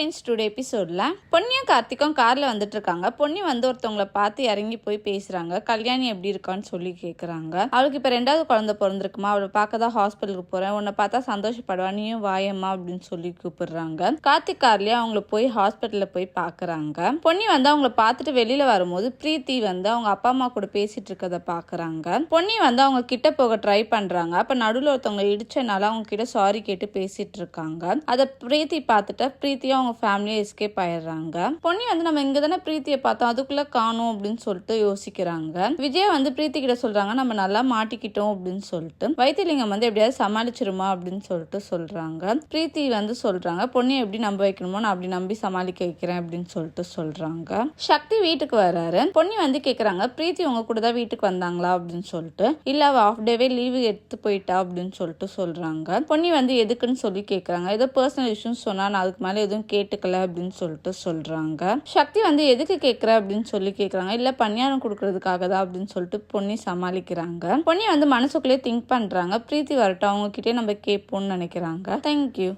Friends today எபிசோடில் பொன்னியும் கார்த்திக்கும் காரில் வந்துட்டு இருக்காங்க பொன்னி வந்து ஒருத்தவங்கள பார்த்து இறங்கி போய் பேசுகிறாங்க கல்யாணி எப்படி இருக்கான்னு சொல்லி கேட்குறாங்க அவளுக்கு இப்போ ரெண்டாவது குழந்தை பிறந்திருக்குமா? அவளை பார்க்க தான் ஹாஸ்பிட்டலுக்கு போகிறேன் உன்னை பார்த்தா சந்தோஷப்படுவா? நீயும் வாயம்மா அப்படின்னு சொல்லி கூப்பிடுறாங்க. கார்த்திக் கார்லேயே அவங்கள போய் ஹாஸ்பிட்டலில் போய் பார்க்குறாங்க பொன்னி வந்து அவங்கள பார்த்துட்டு வெளியில் வரும்போது பிரீத்தி வந்து அவங்க அப்பா அம்மா கூட பேசிட்டு இருக்கதை பார்க்குறாங்க பொன்னி வந்து அவங்க கிட்ட போக ட்ரை பண்ணுறாங்க அப்போ நடுவில் ஒருத்தவங்க இடிச்சனால அவங்க கிட்ட சாரி கேட்டு பேசிட்டு இருக்காங்க. அதை பிரீத்தி பார்த்துட்டு பிரீத்தியும் அவங்க ஃபேமிலியும் எஸ்கேப் ஆயிடுறாங்க. பொன்னி வந்து நம்ம இங்க தானே பிரீத்தியை பார்த்தோம் அதுக்குள்ள காணும் அப்படின்னு சொல்லிட்டு யோசிக்கிறாங்க. விஜய் வந்து பிரீத்தி கிட்ட சொல்றாங்க நம்ம நல்லா மாட்டிக்கிட்டோம் அப்படின்னு சொல்லிட்டு. வைத்தியலிங்கம் வந்து எப்படியாவது சமாளிச்சிருமா அப்படின்னு சொல்லிட்டு சொல்றாங்க. பிரீத்தி வந்து சொல்றாங்க பொன்னியை எப்படி நம்ப வைக்கணுமோ நான் அப்படி நம்பி சமாளிக்க வைக்கிறேன் அப்படின்னு சொல்லிட்டு சொல்றாங்க. சக்தி வீட்டுக்கு வராரு. பொன்னி வந்து கேக்குறாங்க பிரீத்தி உங்க கூட தான் வீட்டுக்கு வந்தாங்களா அப்படின்னு சொல்லிட்டு. இல்ல அவ ஆஃப் டேவே லீவு எடுத்து போயிட்டா அப்படின்னு சொல்லிட்டு சொல்றாங்க. பொன்னி வந்து எதுக்குன்னு சொல்லி கேக்குறாங்க. ஏதோ பர்சனல் இஷ்யூஸ் சொன்னா நான் அதுக்கு மேல எதுவும் கேட்டுக்கல அப்படின்னு சொல்லிட்டு சொல்றாங்க. சக்தி வந்து எதுக்கு கேட்குற அப்படின்னு சொல்லி கேட்குறாங்க இல்ல பணியாரம் கொடுக்கறதுக்காக தான் அப்படின்னு சொல்லிட்டு பொன்னி சமாளிக்கிறாங்க. பொன்னி வந்து மனசுக்குள்ளேயே திங்க் பண்றாங்க. பிரீத்தி வரட்டும். அவங்க கிட்டே நம்ம கேட்போம்னு நினைக்கிறாங்க. தேங்க்யூ